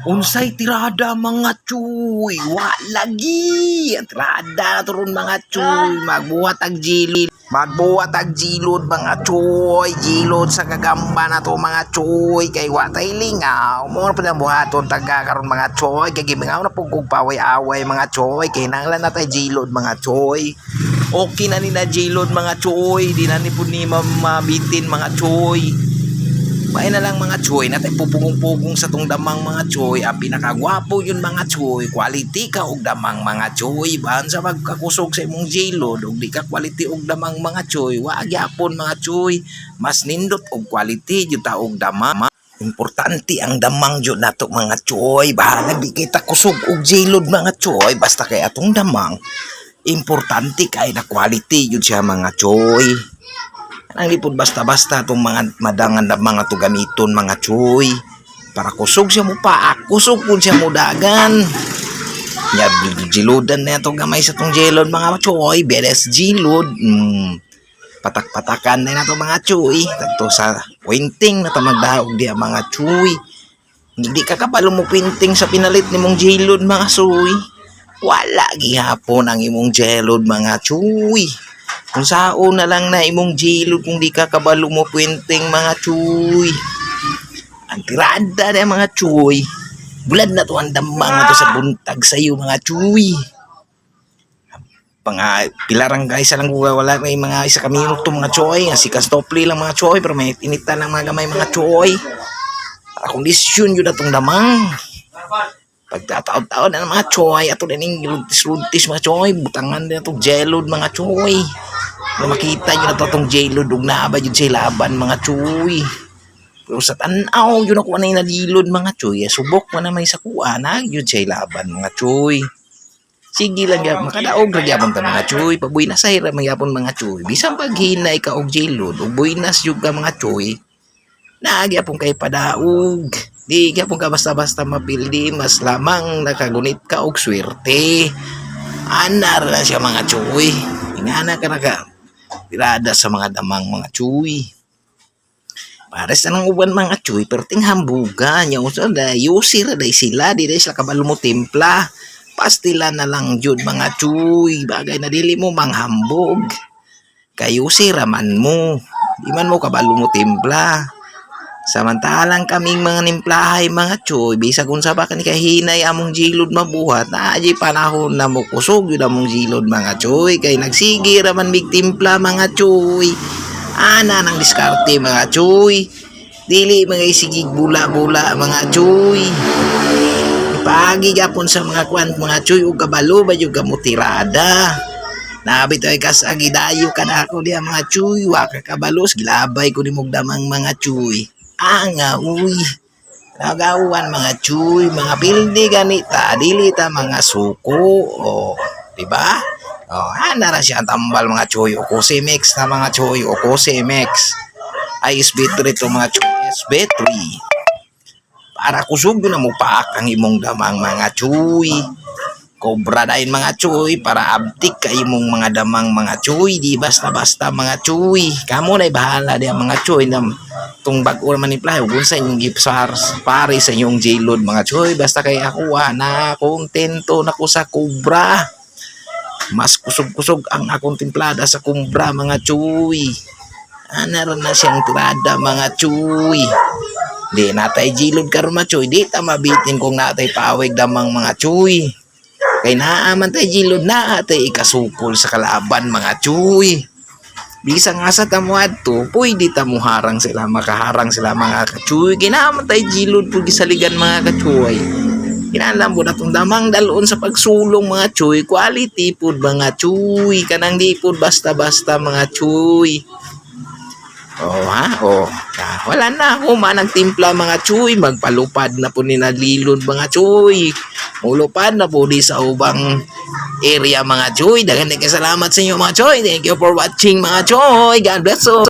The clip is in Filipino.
Unsay tirada mga chuy? Wa lagi. Tirada turon mga chuy. Magbuhat ag jilid. Magbuhat ag jilod mga chuy. Jilod sa kagamba na to mga chuy. Kay wa tay lingaw. Mo na pala buhaton taga karon mga chuy. Kay gimingaw na pugkog paway-away mga chuy. Kay nanglan na tay jilod mga chuy. Okay na ni na jilod mga chuy. Di na ni po ni mabitin mga chuy. Bae na lang mga choy, natay pupugong-pugong sa tong damang mga choy. Ang pinakagwapo yun mga choy. Quality ka og damang mga choy. Bahan sa pagkakusog sa imong jilod, og di ka quality og damang mga choy. Wa gyapon mga choy. Mas nindot og quality jud ta og damang. Importante ang damang jud nato mga choy. Bahala di kita kusog og jilod mga choy. Basta kay atong damang. Importante kay na quality jud siya mga choy. Ang lipod basta-basta itong mga madangan na mga to gamiton mga chuy. Para kusog siya mo pa, kusog po siya mo dagan. Nya jiludan na itong gamay sa tong jelod mga chuy. Beres jilod. Mm, patak-patakan na itong mga chuy. Tagto sa pointing na ito magdaog diya mga chuy. Hindi ka kapalo mo pinting sa pinalit ni mong jelod mga chuy. Wala gihapon ang imong jelod mga chuy. Kung sao na lang na imong jilod kung di ka kabalo mo puwenteng mga chuy. Ang tirada na mga chuy. Bulad na to ang damang na to sa buntag sa iyo mga chuy. Panga pilarang guys lang wala may mga isa ka minuto mga choy nga si Kastopli lang mga choy pero may inita lang mga gamay mga choy para kondisyon yun atong damang pagtataon-taon na ng mga choy ato na ning runtis-runtis mga choy butangan na itong jelod mga choy na makita nyo na to itong jelod ug naaba yun sa laban mga choy pero sa tanaw yun ako na nalilod mga choy eh, subok mo naman sa kuha na yun sa laban mga choy Sige lang ya, makadaog ra gyapon ta mga choy, pabuy na sa hira magyapon mga choy. Bisan pag hinay ka og jelod, buinas jud ka mga choy. Nagyapon kay padaog. Di gyapon ka basta-basta mapildi, mas lamang nakagunit ka og swerte. Anar na siya mga choy. Ingana ka na ka. Tirada sa mga damang mga choy. Pares na ng uban mga choy, pero ting hambuga niya usa da yusi ra day sila, di day sila kabalo mo timpla pastila na lang jud mga chuy bagay na dili mo manghambog kayo siraman mo di man mo kabalo mo timpla samantalang kaming mga nimplahay mga chuy bisag unsa ba kani kahinay among jilod mabuhat na aji panahon na mo kusog yun among jilod mga chuy kay nagsigi raman mig timpla mga chuy ana nang diskarte mga chuy dili mga isigig bula-bula mga chuy Pagi gapon sa mga kwan mga chuy ug kabalo ba yung gamutirada. Nabi tayo kas agidayo ka na ako diya mga chuy wa ka kabalos gilabay ko ni damang mga chuy. Anga uy. Nagawan mga chuy, mga pildi ganita, dili ta mga suko o di ba? Oh, ana ra siya tambal mga chuy o mix na mga chuy o mix. Ay SB3 to mga chuy, SB3 para kusog na mo paak ang imong damang mga chuy. Cobra dahin mga chuy para abtik ka imong mga damang mga chuy. Di basta-basta mga chuy. Kamo na bahala di mga chuy na tung bag-o naman ni Play. Huwag sa inyong gipsar pare sa inyong jailod mga chuy. Basta kay ako na kontento na ko sa cobra. Mas kusog-kusog ang akong timplada sa kumbra mga chuy. Ana na siyang tirada mga chuy. Di natay jilod karon mga chuy, di ta mabitin kung natay pawig damang mga chuy. Kay naaman tay jilod na atay ikasukol sa kalaban mga chuy. Bisa nga sa tamo adto, pwede ta mo harang sila, makaharang sila mga kachuy. Kinaaman tay jilod po gisaligan mga kachuy. Kinalam po na itong damang dalon sa pagsulong mga chuy. Quality food mga chuy. Kanang di food basta-basta mga chuy. Oh ha? Oh. Ah, wala na ako man ang timpla mga chuy. Magpalupad na po ni nalilod mga chuy. Mulupad na po di sa ubang area mga chuy. Dagan din salamat sa inyo mga chuy. Thank you for watching mga chuy. God bless you.